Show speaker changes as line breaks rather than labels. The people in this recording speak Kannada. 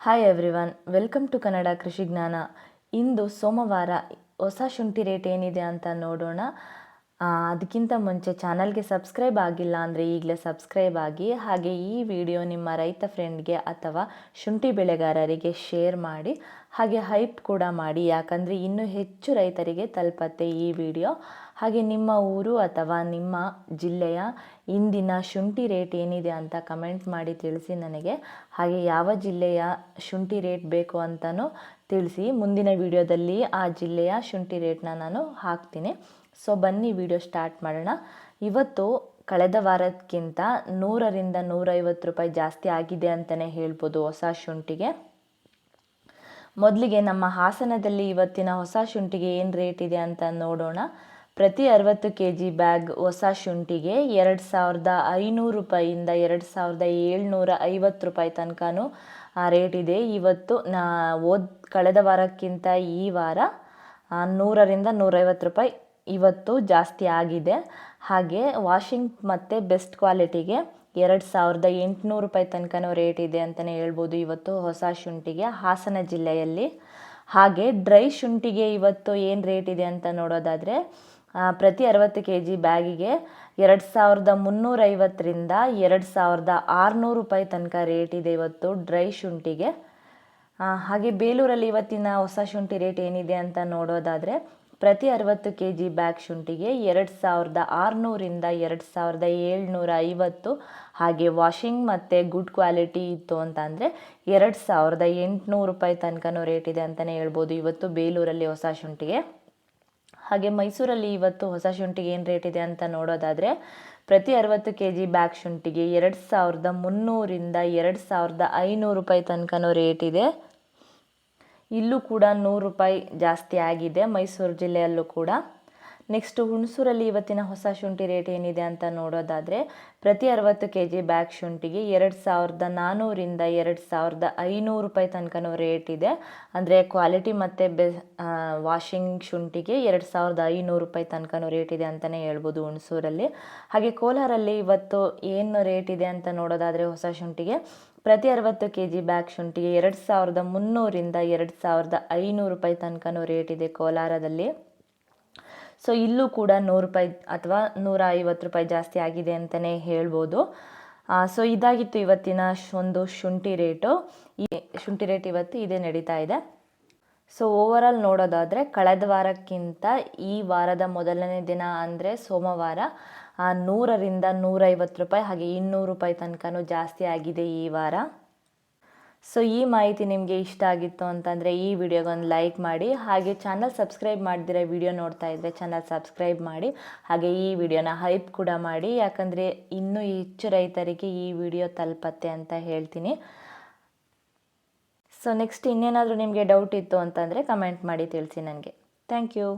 Hi everyone welcome to Kannada ಕೃಷಿ ಜ್ಞಾನ ಇಂದು ಸೋಮವಾರ ಹೊಸ ಶುಂಠಿ ರೇಟ್ ಏನಿದೆ ಅಂತ ನೋಡೋಣ ಅದಕ್ಕಿಂತ ಮುಂಚೆ ಚಾನಲ್ಗೆ ಸಬ್ಸ್ಕ್ರೈಬ್ ಆಗಿಲ್ಲ ಅಂದರೆ ಈಗಲೇ ಸಬ್ಸ್ಕ್ರೈಬ್ ಆಗಿ, ಹಾಗೆ ಈ ವಿಡಿಯೋ ನಿಮ್ಮ ರೈತ ಫ್ರೆಂಡ್ಗೆ ಅಥವಾ ಶುಂಠಿ ಬೆಳೆಗಾರರಿಗೆ ಶೇರ್ ಮಾಡಿ, ಹಾಗೆ ಹೈಪ್ ಕೂಡ ಮಾಡಿ, ಯಾಕಂದರೆ ಇನ್ನೂ ಹೆಚ್ಚು ರೈತರಿಗೆ ತಲುಪತ್ತೆ ಈ ವಿಡಿಯೋ. ಹಾಗೆ ನಿಮ್ಮ ಊರು ಅಥವಾ ನಿಮ್ಮ ಜಿಲ್ಲೆಯ ಇಂದಿನ ಶುಂಠಿ ರೇಟ್ ಏನಿದೆ ಅಂತ ಕಮೆಂಟ್ ಮಾಡಿ ತಿಳಿಸಿ ನನಗೆ. ಹಾಗೆ ಯಾವ ಜಿಲ್ಲೆಯ ಶುಂಠಿ ರೇಟ್ ಬೇಕು ಅಂತಲೂ ತಿಳಿಸಿ. ಮುಂದಿನ ವಿಡಿಯೋದಲ್ಲಿ ಆ ಜಿಲ್ಲೆಯ ಶುಂಠಿ ರೇಟ್ನ ನಾನು ಹಾಕ್ತೀನಿ. ಸೊ ಬನ್ನಿ ವಿಡಿಯೋ ಸ್ಟಾರ್ಟ್ ಮಾಡೋಣ. ಇವತ್ತು ಕಳೆದ ವಾರಕ್ಕಿಂತ ನೂರರಿಂದ ನೂರೈವತ್ತು ರೂಪಾಯಿ ಜಾಸ್ತಿ ಆಗಿದೆ ಅಂತಲೇ ಹೇಳ್ಬೋದು ಹೊಸ ಶುಂಠಿಗೆ. ಮೊದಲಿಗೆ ನಮ್ಮ ಹಾಸನದಲ್ಲಿ ಇವತ್ತಿನ ಹೊಸ ಶುಂಠಿಗೆ ಏನು ರೇಟ್ ಇದೆ ಅಂತ ನೋಡೋಣ. ಪ್ರತಿ ಅರವತ್ತು ಕೆ ಜಿ ಬ್ಯಾಗ್ ಹೊಸ ಶುಂಠಿಗೆ ಎರಡು ಸಾವಿರದ ಐನೂರು ರೂಪಾಯಿಯಿಂದ ಎರಡು ಸಾವಿರದ ಏಳ್ನೂರ ಐವತ್ತು ರೂಪಾಯಿ ತನಕನೂ ಆ ರೇಟ್ ಇದೆ. ಇವತ್ತು ನಾ ಓದ್, ಕಳೆದ ವಾರಕ್ಕಿಂತ ಈ ವಾರ ನೂರರಿಂದ ನೂರೈವತ್ತು ರೂಪಾಯಿ ಇವತ್ತು ಜಾಸ್ತಿ ಆಗಿದೆ. ಹಾಗೆ ವಾಷಿಂಗ್ ಮತ್ತು ಬೆಸ್ಟ್ ಕ್ವಾಲಿಟಿಗೆ ಎರಡು ಸಾವಿರದ ಎಂಟುನೂರು ರೂಪಾಯಿ ತನಕನೂ ರೇಟ್ ಇದೆ ಅಂತಲೇ ಹೇಳ್ಬೋದು ಇವತ್ತು ಹೊಸ ಶುಂಠಿಗೆ ಹಾಸನ ಜಿಲ್ಲೆಯಲ್ಲಿ. ಹಾಗೆ ಡ್ರೈ ಶುಂಠಿಗೆ ಇವತ್ತು ಏನು ರೇಟ್ ಇದೆ ಅಂತ ನೋಡೋದಾದರೆ ಪ್ರತಿ ಅರವತ್ತು ಕೆ ಜಿ ಬ್ಯಾಗಿಗೆ ಎರಡು ಸಾವಿರದ ಮುನ್ನೂರೈವತ್ತರಿಂದ ಎರಡು ಸಾವಿರದ ಆರುನೂರು ರೂಪಾಯಿ ತನಕ ರೇಟ್ ಇದೆ ಇವತ್ತು ಡ್ರೈ ಶುಂಠಿಗೆ. ಹಾಗೆ ಬೇಲೂರಲ್ಲಿ ಇವತ್ತಿನ ಹೊಸ ಶುಂಠಿ ರೇಟ್ ಏನಿದೆ ಅಂತ ನೋಡೋದಾದರೆ ಪ್ರತಿ ಅರವತ್ತು ಕೆ ಜಿ ಬ್ಯಾಗ್ ಶುಂಠಿಗೆ ಎರಡು ಸಾವಿರದ ಆರುನೂರಿಂದ ಎರಡು ಸಾವಿರದ ಏಳ್ನೂರ ಐವತ್ತು ಹಾಗೆ ವಾಷಿಂಗ್ ಮತ್ತು ಗುಡ್ ಕ್ವಾಲಿಟಿ ಇತ್ತು ಅಂತ ಅಂದರೆ ಎರಡು ಸಾವಿರದ ಎಂಟುನೂರು ರೂಪಾಯಿ ತನಕನೂ ರೇಟ್ ಇದೆ ಅಂತಲೇ ಹೇಳ್ಬೋದು ಇವತ್ತು ಬೇಲೂರಲ್ಲಿ ಹೊಸ ಶುಂಠಿಗೆ. ಹಾಗೆ ಮೈಸೂರಲ್ಲಿ ಇವತ್ತು ಹೊಸ ಶುಂಠಿಗೆ ಏನು ರೇಟ್ ಇದೆ ಅಂತ ನೋಡೋದಾದರೆ ಪ್ರತಿ ಅರವತ್ತು ಕೆ ಜಿ ಬ್ಯಾಗ್ ಶುಂಠಿಗೆ ಎರಡು ಸಾವಿರದ ಮುನ್ನೂರಿಂದ ಎರಡು ಸಾವಿರದ ಐನೂರು ರೂಪಾಯಿ ತನಕನೂ ರೇಟ್ ಇದೆ. ಇಲ್ಲೂ ಕೂಡ ನೂರು ರೂಪಾಯಿ ಜಾಸ್ತಿ ಆಗಿದೆ. ಮೈಸೂರು ಜಿಲ್ಲೆಯಲ್ಲೂ ಕೂಡ. ನೆಕ್ಸ್ಟು ಹುಣಸೂರಲ್ಲಿ ಇವತ್ತಿನ ಹೊಸ ಶುಂಠಿ ರೇಟ್ ಏನಿದೆ ಅಂತ ನೋಡೋದಾದರೆ, ಪ್ರತಿ ಅರವತ್ತು ಕೆ ಜಿ ಬ್ಯಾಗ್ ಶುಂಠಿಗೆ ಎರಡು ಸಾವಿರದ ನಾನ್ನೂರಿಂದ ಎರಡು ಸಾವಿರದ ಐನೂರು ರೂಪಾಯಿ ತನಕನೂ ರೇಟ್ ಇದೆ. ಅಂದರೆ ಕ್ವಾಲಿಟಿ ಮತ್ತು ಬೆ ವಾಷಿಂಗ್ ಶುಂಠಿಗೆ ಎರಡು ಸಾವಿರದ ಐನೂರು ರೂಪಾಯಿ ತನಕನೂ ರೇಟ್ ಇದೆ ಅಂತಲೇ ಹೇಳ್ಬೋದು ಹುಣಸೂರಲ್ಲಿ. ಹಾಗೆ ಕೋಲಾರಲ್ಲಿ ಇವತ್ತು ಏನು ರೇಟ್ ಇದೆ ಅಂತ ನೋಡೋದಾದರೆ ಹೊಸ ಶುಂಠಿಗೆ ಪ್ರತಿ ಅರವತ್ತು ಕೆ ಜಿ ಬ್ಯಾಗ್ ಶುಂಠಿಗೆ ಎರಡು ಸಾವಿರದ ಮುನ್ನೂರಿಂದ ಎರಡು ಸಾವಿರದ ಐನೂರು ರೂಪಾಯಿ ತನಕನೂ ರೇಟ್ ಇದೆ ಕೋಲಾರದಲ್ಲಿ. ಸೊ ಇಲ್ಲೂ ಕೂಡ ನೂರು ರೂಪಾಯಿ ಅಥವಾ ನೂರ ಐವತ್ತು ರೂಪಾಯಿ ಜಾಸ್ತಿ ಆಗಿದೆ ಅಂತಲೇ ಹೇಳ್ಬೋದು. ಸೊ ಇದಾಗಿತ್ತು ಇವತ್ತಿನ ಒಂದು ಶುಂಠಿ ರೇಟು. ಈ ಶುಂಠಿ ರೇಟ್ ಇವತ್ತು ಇದೇ ನಡೀತಾ ಇದೆ. ಸೊ ಓವರಾಲ್ ನೋಡೋದಾದರೆ, ಕಳೆದ ವಾರಕ್ಕಿಂತ ಈ ವಾರದ ಮೊದಲನೇ ದಿನ ಅಂದರೆ ಸೋಮವಾರ ನೂರರಿಂದ ನೂರೈವತ್ತು ರೂಪಾಯಿ, ಹಾಗೆ ಇನ್ನೂರು ರೂಪಾಯಿ ತನಕನೂ ಜಾಸ್ತಿ ಆಗಿದೆ ಈ ವಾರ. ಸೊ ಈ ಮಾಹಿತಿ ನಿಮಗೆ ಇಷ್ಟ ಆಗಿತ್ತು ಅಂತಂದರೆ ಈ ವಿಡಿಯೋಗೊಂದು ಲೈಕ್ ಮಾಡಿ, ಹಾಗೆ ಚಾನಲ್ ಸಬ್ಸ್ಕ್ರೈಬ್ ಮಾಡಿದ್ರೆ ವಿಡಿಯೋ ನೋಡ್ತಾ ಇದ್ದರೆ ಚಾನಲ್ ಸಬ್ಸ್ಕ್ರೈಬ್ ಮಾಡಿ, ಹಾಗೆ ಈ ವಿಡಿಯೋನ ಹೈಪ್ ಕೂಡ ಮಾಡಿ, ಯಾಕಂದರೆ ಇನ್ನೂ ಹೆಚ್ಚು ರೈತರಿಗೆ ಈ ವಿಡಿಯೋ ತಲುಪತ್ತೆ ಅಂತ ಹೇಳ್ತೀನಿ. ಸೊ ನೆಕ್ಸ್ಟ್ ಇನ್ನೇನಾದರೂ ನಿಮಗೆ ಡೌಟ್ ಇತ್ತು ಅಂತಂದರೆ ಕಮೆಂಟ್ ಮಾಡಿ ತಿಳಿಸಿ ನನಗೆ. Thank you